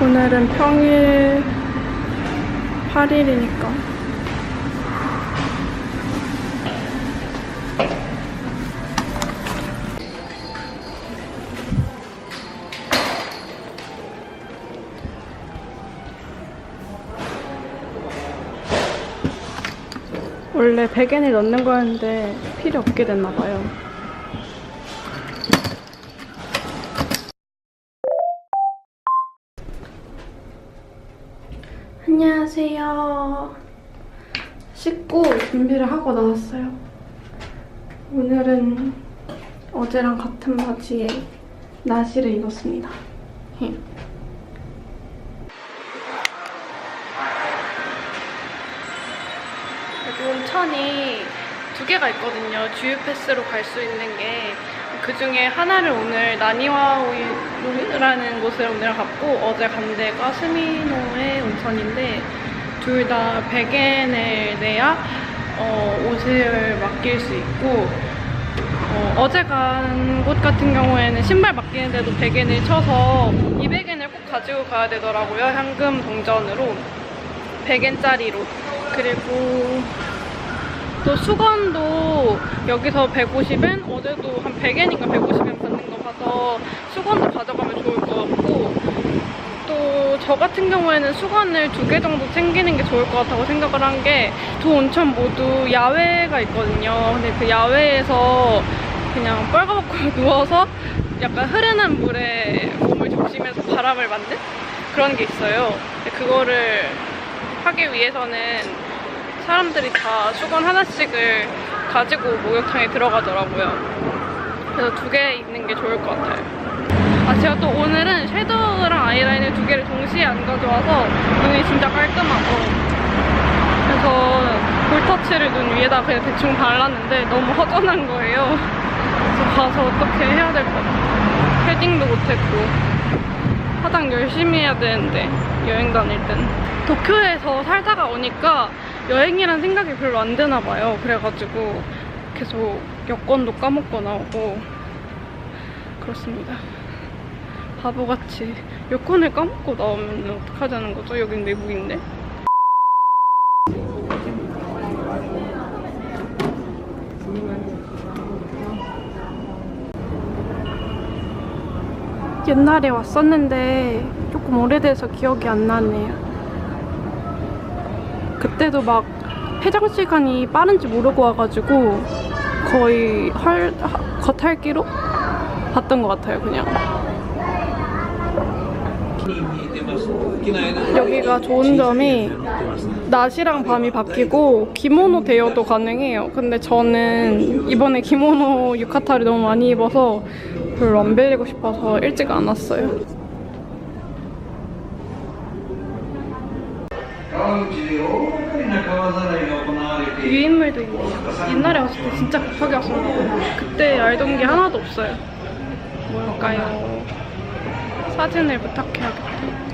오늘은 평일 8일이니까 원래 베겐에 넣는 거였는데 필요 없게 됐나 봐요. 안녕하세요. 씻고 준비를 하고 나왔어요. 오늘은 어제랑 같은 바지에 나시를 입었습니다. 여기 온천이 두 개가 있거든요. 주유 패스로 갈 수 있는 게. 그 중에 하나를 오늘 나니와우라는 곳을 오늘 갔고 어제 간 데가 스미노의 온천인데 둘 다 100엔을 내야 어, 옷을 맡길 수 있고 어, 제 간 곳 같은 경우에는 신발 맡기는데도 100엔을 쳐서 200엔을 꼭 가지고 가야 되더라고요. 현금 동전으로 100엔짜리로 그리고 또 수건도 여기서 150엔, 어제도 한 100엔인가 150엔 받는 거 봐서 수건도 가져가면 좋을 것 같고 또 저 같은 경우에는 수건을 두 개 정도 챙기는 게 좋을 것 같다고 생각을 한 게 두 온천 모두 야외가 있거든요. 근데 그 야외에서 그냥 뻘거벗고 누워서 약간 흐르는 물에 몸을 적시면서 바람을 맞는 그런 게 있어요. 근데 그거를 하기 위해서는 사람들이 다 수건 하나씩을 가지고 목욕탕에 들어가더라고요. 그래서 두 개 있는 게 좋을 것 같아요. 아, 제가 또 오늘은 섀도우랑 아이라인을 두 개를 동시에 안 가져와서 눈이 진짜 깔끔하고 그래서 볼터치를 눈 위에다 그냥 대충 발랐는데 너무 허전한 거예요. 그래서 가서 어떻게 해야 될 것 같아요. 패딩도 못했고 화장 열심히 해야 되는데 여행 다닐 땐 도쿄에서 살다가 오니까 여행이란 생각이 별로 안 드나 봐요 그래가지고 계속 여권도 까먹고 나오고 그렇습니다 바보같이 여권을 까먹고 나오면 어떡하자는 거죠? 여긴 외국인데 옛날에 왔었는데 조금 오래돼서 기억이 안 나네요. 그때도 막 해장 시간이 빠른지 모르고 와가지고 거의 할, 하- 겉핥기로 봤던 것 같아요, 그냥. 여기가 좋은 점이 낮이랑 밤이 바뀌고 기모노 대여도 가능해요. 근데 저는 이번에 기모노 유카타를 너무 많이 입어서 별로 안 빌리고 싶어서 일찍 안 왔어요. 유인물도 있네요. 옛날에 왔을 때 진짜 급하게 왔었는데 그때 알던 게 하나도 없어요. 뭘까요? 사진을 부탁해야겠다.